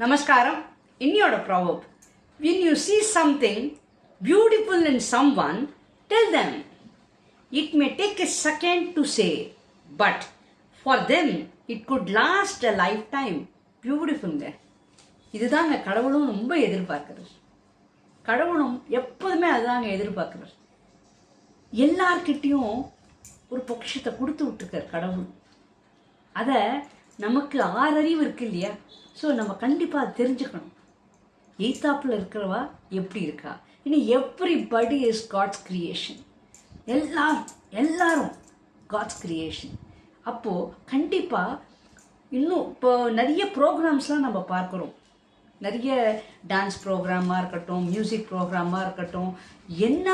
நமஸ்காரம் இன்னியோட proverb when you see something beautiful in someone tell them it may take a second to say but for them it could last a lifetime பியூட்டிஃபுல்ங்க இதுதாங்க கடவுளும் ரொம்ப எதிர்பார்க்குறார் கடவுளும் எப்போதுமே அதுதாங்க எதிர்பார்க்குறார் எல்லார்கிட்டேயும் ஒரு பொக்கிஷத்தை கொடுத்து விட்டுருக்கார் கடவுள் அதை நமக்கு ஆறறிவு இருக்கு இல்லையா? ஸோ நம்ம கண்டிப்பாக அதை தெரிஞ்சுக்கணும். எய்த்தாப்பில் இருக்கிறவா எப்படி இருக்கா? இனி எவ்ரி படி இஸ் காட்ஸ் கிரியேஷன் எல்லாரும் எல்லாரும் காட்ஸ் கிரியேஷன் அப்போது கண்டிப்பாக இன்னும் இப்போ நிறைய ப்ரோக்ராம்ஸ்லாம் நம்ம பார்க்குறோம். நிறைய டான்ஸ் ப்ரோக்ராமாக இருக்கட்டும் மியூசிக் ப்ரோக்ராமாக இருக்கட்டும் என்ன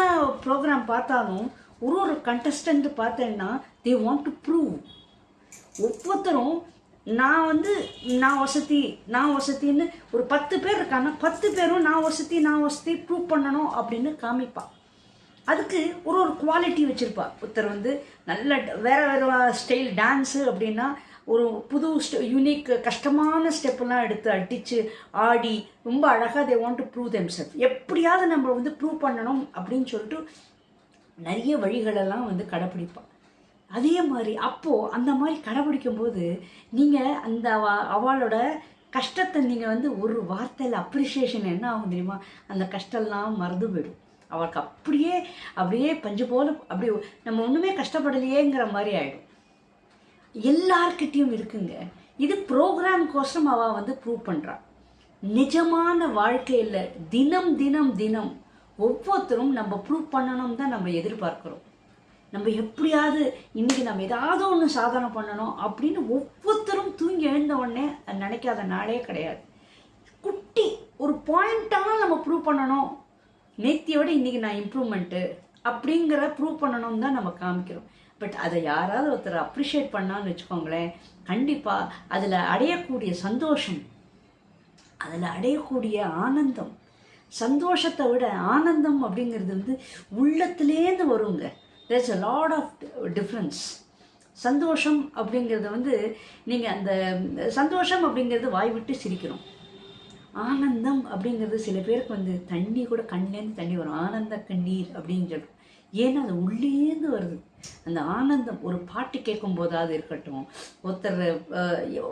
ப்ரோக்ராம் பார்த்தாலும் ஒரு ஒரு கண்டஸ்டன்ட் பார்த்தேன்னா தே வாண்ட் டு ப்ரூவ் ஒவ்வொருத்தரும் நான் வந்து நான் வசதி நான் வசதின்னு ஒரு பத்து பேர் இருக்காங்க. பத்து பேரும் நான் வசதி நான் வசதி ப்ரூவ் பண்ணணும் அப்படின்னு காமிப்பா. அதுக்கு ஒரு ஒரு குவாலிட்டி வச்சுருப்பா. ஒருத்தர் வந்து நல்ல வேறு வேற வேற ஸ்டைல் டான்ஸு அப்படின்னா ஒரு புது யூனிக் கஷ்டமான ஸ்டெப்பெல்லாம் எடுத்து அடித்து ஆடி ரொம்ப அழகாக they want to prove themself எப்படியாவது நம்ம வந்து ப்ரூவ் பண்ணணும் அப்படின்னு சொல்லிட்டு நிறைய வழிகளெல்லாம் வந்து கடைப்பிடிப்பாள் அதே மாதிரி அப்போது அந்த மாதிரி கடைபிடிக்கும் போது நீங்கள் அந்த அவளோட கஷ்டத்தை நீங்கள் வந்து ஒரு வார்த்தையில் அப்ரிஷியேஷன் என்ன ஆகும் தெரியுமா? அந்த கஷ்டம்லாம் மறந்து போயிடும். அவளுக்கு அப்படியே அப்படியே பஞ்சு போல அப்படி நம்ம ஒன்றுமே கஷ்டப்படலையேங்கிற மாதிரி ஆகிடும் எல்லார்கிட்டேயும் இருக்குங்க. இது ப்ரோக்ராம் கோசம் அவள் வந்து ப்ரூவ் பண்ணுறான் நிஜமான வாழ்க்கையில் தினம் தினம் தினம் ஒவ்வொருத்தரும் நம்ம ப்ரூவ் பண்ணணும் தான் நம்ம எதிர்பார்க்குறோம். நம்ம எப்படியாவது இன்னைக்கு நம்ம ஏதாவது ஒன்று சாதனை பண்ணணும் அப்படின்னு ஒவ்வொருத்தரும் தூங்கி எழுந்த உடனே அது நினைக்காத நாளே கிடையாது. குட்டி ஒரு பாயிண்ட்டாக நம்ம ப்ரூவ் பண்ணணும். நேத்தியை விட இன்னைக்கு நான் இம்ப்ரூவ்மெண்ட்டு அப்படிங்கிற ப்ரூவ் பண்ணணும்னு தான் நம்ம காமிக்கிறோம். பட் அதை யாராவது ஒருத்தர் அப்ரிஷியேட் பண்ணான்னு வச்சுக்கோங்களேன். கண்டிப்பாக அதில் அடையக்கூடிய சந்தோஷம் அதில் அடையக்கூடிய ஆனந்தம் சந்தோஷத்தை விட ஆனந்தம் அப்படிங்கிறது வந்து உள்ளத்துலேருந்து வருங்க. There's a lot of difference சந்தோஷம் அப்படிங்கிறது வந்து நீங்கள் அந்த சந்தோஷம் அப்படிங்கிறது வாய் விட்டு சிரிக்கிறோம் ஆனந்தம் அப்படிங்கிறது சில பேருக்கு வந்து தண்ணி கூட கண்லேருந்து தண்ணி வரும். ஆனந்த கண்ணீர் அப்படின்னு சொல்லிட்டு ஏன்னா அது உள்ளேந்து வருது. அந்த ஆனந்தம் ஒரு பாட்டு கேட்கும் போதாவது இருக்கட்டும். ஒருத்தர்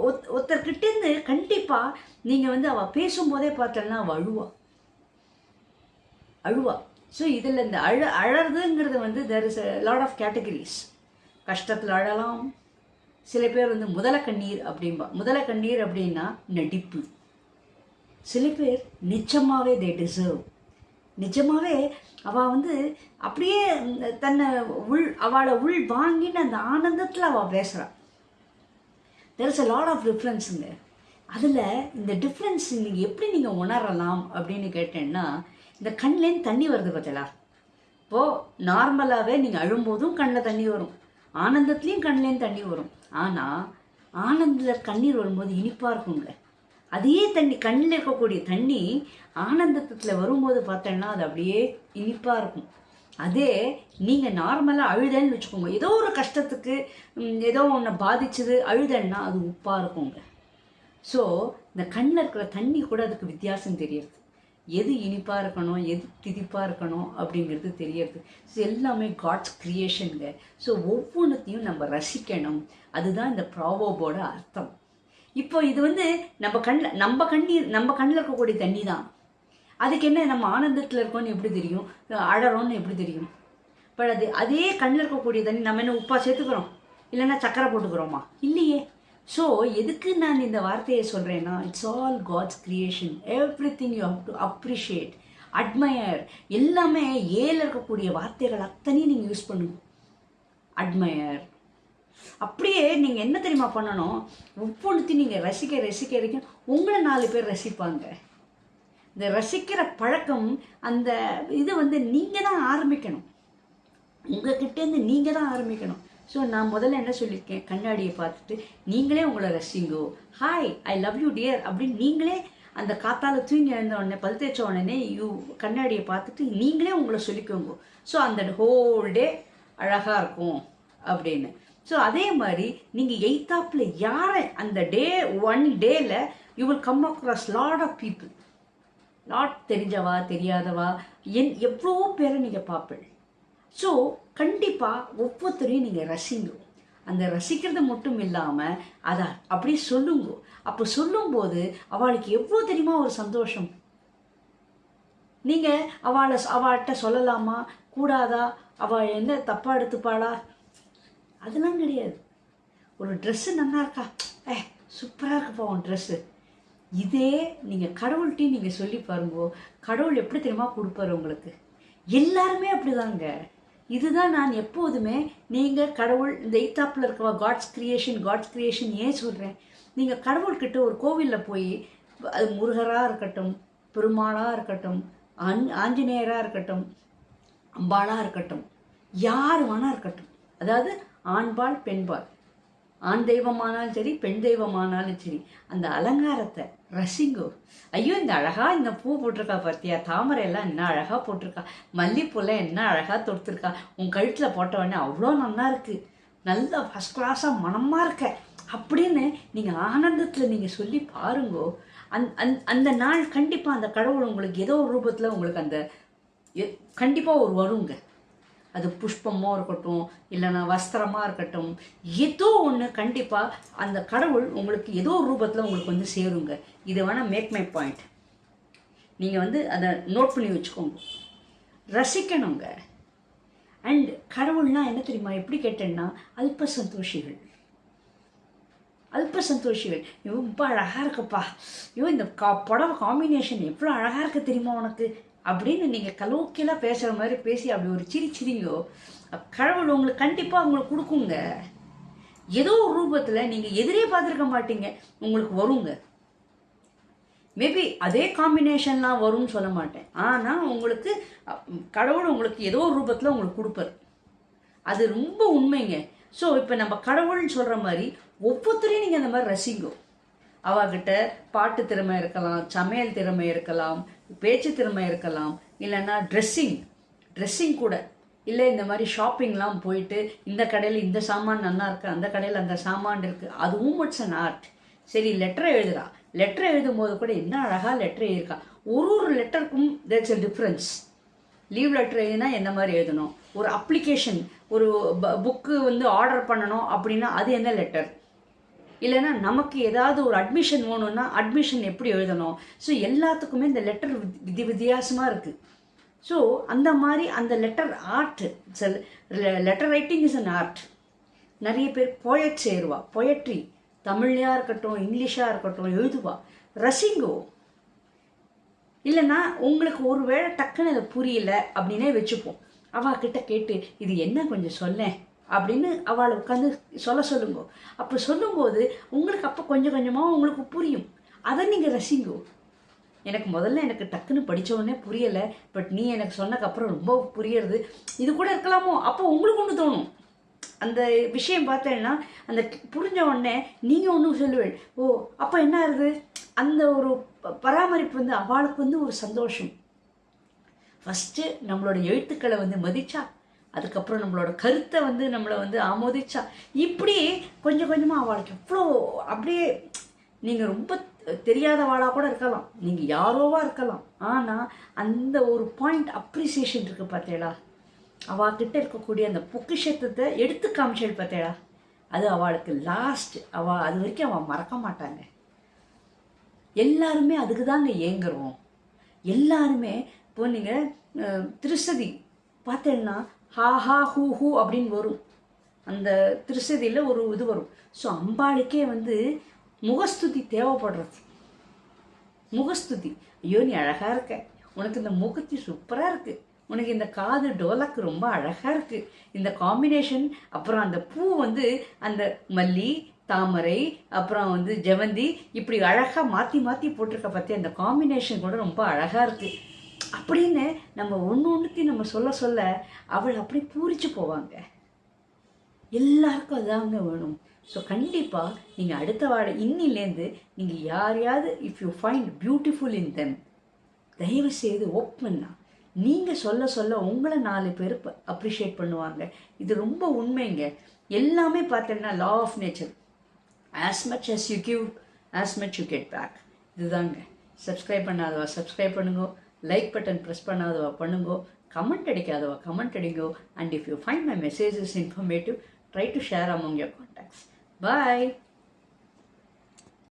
ஒத்- ஒருத்தர்கிட்டேருந்து கண்டிப்பாக நீங்கள் வந்து அவள் பேசும்போதே பார்த்தோன்னா அவள் அழுவா. அழுவா. ஸோ இதில் இந்த அழ அழறதுங்கிறது வந்து there is lot of categories கஷ்டத்தில் அழலாம். சில பேர் வந்து முதல கண்ணீர் அப்படிம்பா முதல கண்ணீர் அப்படின்னா நடிப்பு. சில பேர் நிச்சயமாகவே தே டிசர்வ் நிஜமாகவே அவள் வந்து அப்படியே தன்னை உள் அவளை உள் வாங்கின்னு அந்த ஆனந்தத்தில் அவள் பேசுகிறாள் there is a lot of டிஃப்ரென்ஸுங்க அதில் இந்த டிஃப்ரென்ஸ் நீங்கள் எப்படி நீங்கள் உணரலாம் அப்படின்னு கேட்டேன்னா இந்த கண்லேருந்து தண்ணி வருது பார்த்தலா இப்போது நார்மலாகவே நீங்கள் அழும்போதும் கண்ணில் தண்ணி வரும். ஆனந்தத்துலேயும் கண்லேருந்து தண்ணி வரும். ஆனால் ஆனந்தத்தில் கண்ணீர் வரும்போது இனிப்பாக இருக்குங்க. அதே தண்ணி கண்ணில் இருக்கக்கூடிய தண்ணி ஆனந்தத்தில் வரும்போது பார்த்தோன்னா அது அப்படியே இனிப்பாக இருக்கும். அதே நீங்கள் நார்மலாக அழுதன்னு வச்சுக்கோங்க. ஏதோ ஒரு கஷ்டத்துக்கு ஏதோ ஒன்று பாதிச்சது அழுதன்னா அது உப்பாக இருக்குங்க. ஸோ இந்த கண்ணில் இருக்கிற தண்ணி கூட அதுக்கு வித்தியாசம் தெரியுது. எது இனிப்பாக இருக்கணும் எது திதிப்பாக இருக்கணும் அப்படிங்கிறது தெரியறது. ஸோ எல்லாமே காட்ஸ் கிரியேஷனுங்க ஸோ ஒவ்வொன்றத்தையும் நம்ம ரசிக்கணும். அதுதான் இந்த ப்ராவோபோட அர்த்தம். இப்போ இது வந்து நம்ம கண்ணில் நம்ம கண்ணீர் நம்ம கண்ணில் இருக்கக்கூடிய தண்ணி தான் அதுக்கு என்ன நம்ம ஆனந்தத்தில் இருக்கோம்னு எப்படி தெரியும்? அழறோம்னு எப்படி தெரியும்? பட் அது அதே கண்ணில் இருக்கக்கூடிய தண்ணி நம்ம என்ன உப்பாக சேர்த்துக்கிறோம்? இல்லைன்னா சக்கரை போட்டுக்கிறோமா? இல்லையே. ஸோ எதுக்கு நான் இந்த வார்த்தையை சொல்கிறேன்னா it's all God's creation everything you have to appreciate admire எல்லாமே ஏல இருக்கக்கூடிய வார்த்தைகள் அத்தனையும் நீங்கள் யூஸ் பண்ணுங்க அட்மயர் அப்படியே நீங்கள் என்ன தெரியுமா பண்ணணும்? ஒவ்வொன்றுத்தையும் நீங்கள் ரசிக்க ரசிக்க வரைக்கும் உங்களை நாலு பேர் ரசிப்பாங்க. இந்த ரசிக்கிற பழக்கம் அந்த இதை வந்து நீங்கள் தான் ஆரம்பிக்கணும். உங்ககிட்டேருந்து நீங்கள் தான் ஆரம்பிக்கணும். ஸோ நான் முதல்ல என்ன சொல்லியிருக்கேன்? கண்ணாடியை பார்த்துட்டு நீங்களே உங்களை ரசிங்கோ. Hi I love you dear அப்படின்னு நீங்களே அந்த காத்தால தூங்கி எழுந்த உடனே பல் தேய்ச்ச உடனே யூ கண்ணாடியை பார்த்துட்டு நீங்களே உங்களை சொல்லிக்கோங்க. ஸோ அந்த ஹோல் டே அழகாக இருக்கும் அப்படின்னு. ஸோ அதே மாதிரி நீங்கள் எய்த்தாப்பில் யாரை அந்த டே ஒன் டேயில் you will come across lot of people lot தெரிஞ்சவா தெரியாதவா என் எவ்வளோ பேரை நீங்கள் பார்ப்பீள் ஸோ கண்டிப்பாக ஒவ்வொருத்தரையும் நீங்கள் ரசிங்க. அந்த ரசிக்கிறது மட்டும் இல்லாமல் அதை அப்படியே சொல்லுங்க. அப்போ சொல்லும்போது அவளுக்கு எவ்வளோ தெரியுமா ஒரு சந்தோஷம்? நீங்கள் அவளை அவள்கிட்ட சொல்லலாமா? கூடாதா? அவள் என்ன தப்பாக எடுத்துப்பாளா? அதெல்லாம் கிடையாது. ஒரு ட்ரெஸ்ஸு நல்லா இருக்கா? ஏ சூப்பராக இருக்குப்பா உன் ட்ரெஸ்ஸு இதே நீங்கள் கடவுள்கிட்டையும் நீங்கள் சொல்லி பாருங்கோ கடவுள் எப்படி தெரியுமா கொடுப்பாரு உங்களுக்கு? எல்லாருமே அப்படிதாங்க. இதுதான் நான் எப்போதுமே நீங்கள் கடவுள் இந்த ஈத்தாப்பில் இருக்கவா காட்ஸ் கிரியேஷன் காட்ஸ் கிரியேஷன் ஏன் சொல்கிறேன் நீங்கள் கடவுள்கிட்ட ஒரு கோவிலில் போய் அது முருகராக இருக்கட்டும் பெருமாளாக இருக்கட்டும் அன் ஆஞ்சநேயராக இருக்கட்டும் அம்பாளாக இருக்கட்டும் யார் வேணா இருக்கட்டும். அதாவது ஆண்பால் பெண்பால். ஆண் தெய்வமானாலும் சரி பெண் தெய்வமானாலும் சரி அந்த அலங்காரத்தை ரசிங்கோ. ஐயோ இந்த அழகா இந்த பூ போட்டிருக்கா பார்த்தியா தாமரை எல்லாம் என்ன அழகா போட்டிருக்கா? மல்லிப்பூலாம் என்ன அழகா தொடுத்துருக்கா? உன் கழுத்தில் போட்ட உடனே அவ்வளோ நல்லா இருக்கு. நல்ல ஃபஸ்ட் கிளாஸாக மனமாக இருக்க. அப்படின்னு நீங்கள் ஆனந்தத்தில் நீங்கள் சொல்லி பாருங்கோ. அந் அந் அந்த நாள் கண்டிப்பாக அந்த கடவுள் உங்களுக்கு ஏதோ ஒரு ரூபத்தில் உங்களுக்கு அந்த கண்டிப்பாக ஒரு வருங்க. அது புஷ்பமோ இருக்கட்டும் இல்லைன்னா வஸ்திரமாக இருக்கட்டும் ஏதோ ஒன்று கண்டிப்பாக அந்த கடவுள் உங்களுக்கு ஏதோ ஒரு ரூபத்தில் உங்களுக்கு வந்து சேருங்க. இது வேணால் மேக் மை பாயிண்ட் நீங்கள் வந்து அதை நோட் பண்ணி வச்சுக்கோங்க. ரசிக்கணுங்க. அண்ட் கடவுள்னா என்ன தெரியுமா? எப்படி கேட்டேன்னா அல்ப சந்தோஷிகள். அல்ப சந்தோஷிகள். ரொம்ப அழகாக இருக்குப்பா. ஐயோ இந்த கா புடவை காம்பினேஷன் எவ்வளோ அழகாக இருக்குது தெரியுமா உனக்கு? அப்படின்னு நீங்கள் கலோக்கியலாக பேசுகிற மாதிரி பேசி அப்படி ஒரு சிரி சிரிங்கோ கடவுள் உங்களுக்கு கண்டிப்பாக உங்களுக்கு கொடுக்குங்க. ஏதோ ஒரு ரூபத்தில் நீங்கள் எதிரே பார்த்துருக்க மாட்டீங்க உங்களுக்கு வருங்க. மேபி அதே காம்பினேஷன்லாம் வரும்னு சொல்ல மாட்டேன். ஆனால் உங்களுக்கு கடவுள் உங்களுக்கு ஏதோ ஒரு ரூபத்தில் உங்களுக்கு கொடுப்பார். அது ரொம்ப உண்மைங்க. ஸோ இப்போ நம்ம கடவுள்னு சொல்கிற மாதிரி ஒவ்வொருத்தரையும் நீங்கள் அந்த மாதிரி ரசிங்கோ. அவகிட்ட பாட்டு திறமை இருக்கலாம் சமையல் திறமை இருக்கலாம் பேச்சு திறமை இருக்கலாம் இல்லைன்னா ட்ரெஸ்ஸிங் ட்ரெஸ்ஸிங் கூட. இல்லை இந்த மாதிரி ஷாப்பிங்லாம் போயிட்டு இந்த கடையில் இந்த சாமான் நல்லா இருக்கு அந்த கடையில் அந்த சாமான் இருக்குது அதுவும் இட்ஸ் அன் ஆர்ட் சரி லெட்டர் எழுதுறா. லெட்டர் எழுதும் போது கூட என்ன அழகாக லெட்டர் எழுதியிருக்கா? ஒரு ஒரு லெட்டருக்கும் that's a difference leave letter எழுதினா என்ன மாதிரி எழுதணும்? ஒரு அப்ளிகேஷன் ஒரு புக்கு வந்து ஆர்டர் பண்ணணும் அப்படின்னா அது என்ன லெட்டர் இல்லைன்னா நமக்கு ஏதாவது ஒரு அட்மிஷன் வேணும்னா அட்மிஷன் எப்படி எழுதணும்? ஸோ எல்லாத்துக்குமே இந்த லெட்டர் விதி வித்தியாசமாக இருக்குது ஸோ அந்த மாதிரி அந்த letter art letter writing is an art நிறைய பேர் போயட் சேருவா. பொயட்ரி தமிழ்லையாக இருக்கட்டும் இங்கிலீஷாக இருக்கட்டும் எழுதுவா. ரசிங்கோ. இல்லைன்னா உங்களுக்கு ஒரு வேளை டக்குன்னு அது புரியல அப்படின்னே வச்சுப்போம். அவ கிட்ட கேட்டு இது என்ன கொஞ்சம் சொல்லேன் அப்படின்னு அவளை உட்காந்து சொல்ல சொல்லுங்க. அப்போ சொல்லும்போது உங்களுக்கு அப்போ கொஞ்சம் கொஞ்சமாக உங்களுக்கு புரியும். அதை நீங்கள் ரசிங்கோ. எனக்கு முதல்ல எனக்கு டக்குன்னு படிச்ச புரியலை. பட் நீ எனக்கு சொன்னக்கப்புறம் ரொம்ப புரியறது. இது கூட இருக்கலாமோ? அப்போ உங்களுக்கு ஒன்று தோணும். அந்த விஷயம் பார்த்தேன்னா அந்த புரிஞ்ச உடனே நீங்கள் ஒன்றும் சொல்லுவேன். ஓ அப்போ என்ன ஆகுது? அந்த ஒரு ப- பராமரிப்பு வந்து அவளுக்கு வந்து ஒரு சந்தோஷம். ஃபஸ்ட்டு நம்மளோட எழுத்துக்களை வந்து மதித்தா அதுக்கப்புறம் நம்மளோட கருத்தை வந்து நம்மளை வந்து ஆமோதிச்சா இப்படி கொஞ்சம் கொஞ்சமாக அவளுக்கு எவ்வளோ அப்படியே நீங்கள் ரொம்ப தெரியாதவாளாக கூட இருக்கலாம். நீங்கள் யாரோவா இருக்கலாம். ஆனால் அந்த ஒரு பாயிண்ட் அப்ரிசியேஷன் இருக்குது பார்த்தேடா அவாக்கிட்ட இருக்கக்கூடிய அந்த பொக்கிஷத்தை எடுத்து காமிச்சல் பார்த்தேடா அது அவளுக்கு லாஸ்ட் அவ அது வரைக்கும் அவள் மறக்க மாட்டாங்க. எல்லாருமே அதுக்கு தாங்க ஏங்குறோம். எல்லாருமே இப்போ நீங்கள் திருசதி பார்த்தேன்னா ஹா ஹா ஹூ ஹூ அப்படின்னு வரும். அந்த திருசதியில் ஒரு இது வரும். ஸோ அம்பாளுக்கே வந்து முகஸ்துதி தேவைப்படுறது. முகஸ்துதி. ஐயோ நீ அழகாக இருக்க. உனக்கு இந்த முகத்தி சூப்பராக இருக்குது உனக்கு இந்த காது டோலக்கு ரொம்ப அழகாக இருக்குது இந்த காம்பினேஷன் அப்புறம் அந்த பூ வந்து அந்த மல்லி தாமரை அப்புறம் வந்து ஜெவந்தி இப்படி அழகாக மாற்றி மாற்றி போட்டிருக்க பற்றி அந்த காம்பினேஷன் கூட ரொம்ப அழகாக இருக்குது அப்படின்னு நம்ம ஒன்று ஒன்றுத்தையும் நம்ம சொல்ல சொல்ல அவள் அப்படி பூரிச்சு போவாங்க. எல்லாருக்கும் அதாங்க வேணும். ஸோ கண்டிப்பாக நீங்கள் அடுத்த வாழ இன்னிலேருந்து நீங்கள் யாரையாவது if you find beautiful in them தயவு செய்து ஓப்பன்னா நீங்கள் சொல்ல சொல்ல உங்களை நாலு பேர் அப்ரிஷியேட் பண்ணுவாங்க. இது ரொம்ப உண்மைங்க. எல்லாமே பார்த்தீங்கன்னா law of nature as much as you give as much you get back இதுதாங்க. சப்ஸ்கிரைப் பண்ணாதவா சப்ஸ்கிரைப் பண்ணுங்க. லைக் பட்டன் ப்ரெஸ் பண்ணாதவா பண்ணுங்கோ. கமெண்ட் அடிக்காதவா comment அடிங்கோ. And if you find my messages informative try to share among your contacts bye